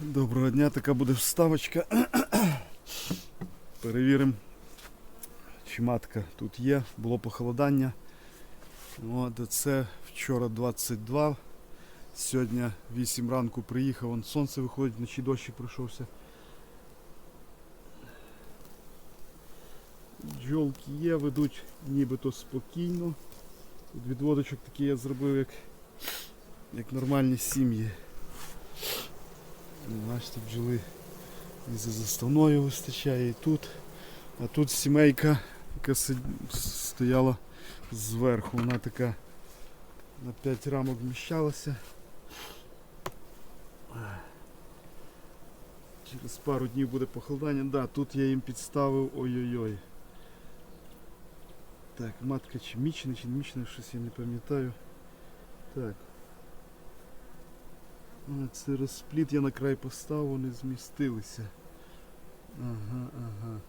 Доброго дня, така буде вставочка. Перевіримо, чи матка тут є. Було похолодання. От, це вчора 22. Сьогодні 8 ранку приїхав, вон сонце виходить, вночі дощик пройшовся. Бджолки є, ведуть нібито спокійно. Тут відводочок такий я зробив, як, як нормальні сім'ї. Ну, Бачите, бджоли і за заставною вистачає, і тут. А тут сімейка, яка стояла зверху. Вона така на 5 рамок вміщалася. Через пару днів буде похолодання. Да, тут я їм підставив ой-ой-ой. Так, матка чи мічна, чи мічна, щось я не пам'ятаю. Так. Це розпліт я на край поставив, вони змістилися. Ага, ага.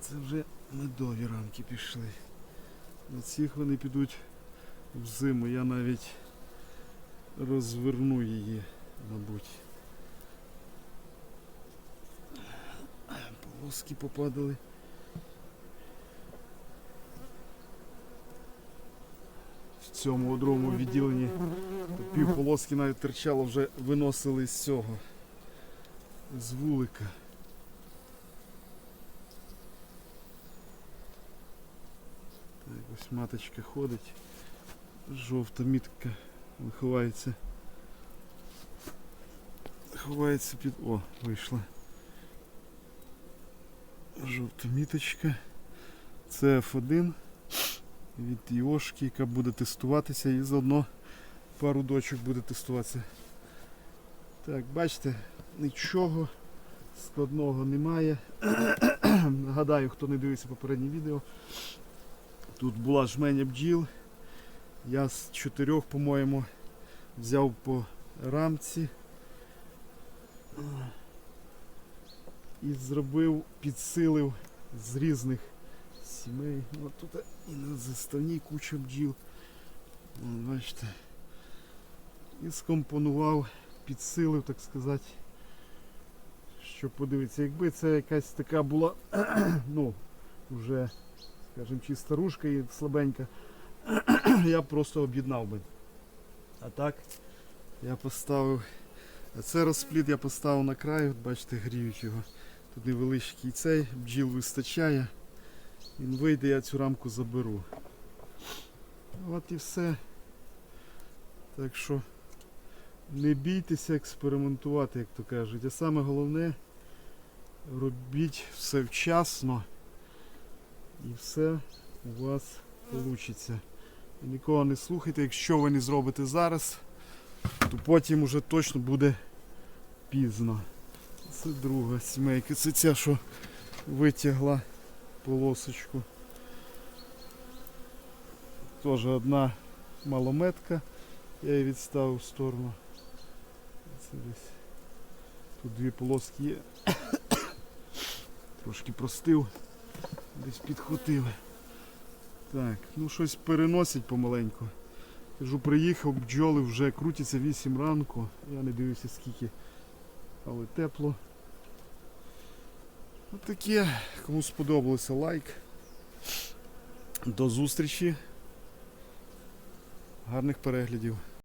Це вже медові рамки пішли. На цих вони підуть в зиму. Я навіть розверну її, мабуть. Полоски попадали. В цьому другому відділенні то пів полоски навіть терчало, вже виносили з цього. З вулика. Так, ось маточка ходить. Жовта мітка ховається. Ховається під... О, вийшла. Жовта міточка. Це F1 від Йошки, яка буде тестуватися і заодно пару дочок буде тестуватися. Так, бачите, нічого складного немає. Нагадаю, хто не дивився попереднє відео. Тут була жменя бджіл. Я з чотирьох, по-моєму, взяв по рамці і зробив, підсилив з різних сімей. От тут і на заставній куча бджіл. Бачите. І скомпонував, підсилив, так сказати. Щоб подивитися, якби це якась така була, ну, вже, скажімо, чи старушка і слабенька, я б просто об'єднав би. А так я поставив. Це розплід я поставив на край, от бачите, гріють його. Тут невеличкий цей, бджіл вистачає. Він вийде, я цю рамку заберу. От і все. Так що не бійтеся експериментувати, як то кажуть. А саме головне робіть все вчасно і все у вас вийде. Нікого не слухайте, якщо ви не зробите зараз, то потім уже точно буде пізно. Це друга сімейка. Це ця, що витягла полосочку. Теж одна малометка. Я її відставив в сторону. Це десь. Тут дві полоски є. Трошки простив, десь підхватили. Так, ну щось переносить помаленьку. Кажу, приїхав, бджоли вже крутяться 8 ранку. Я не дивлюся скільки, але тепло. Таке. Кому сподобалося лайк. До зустрічі. Гарних переглядів.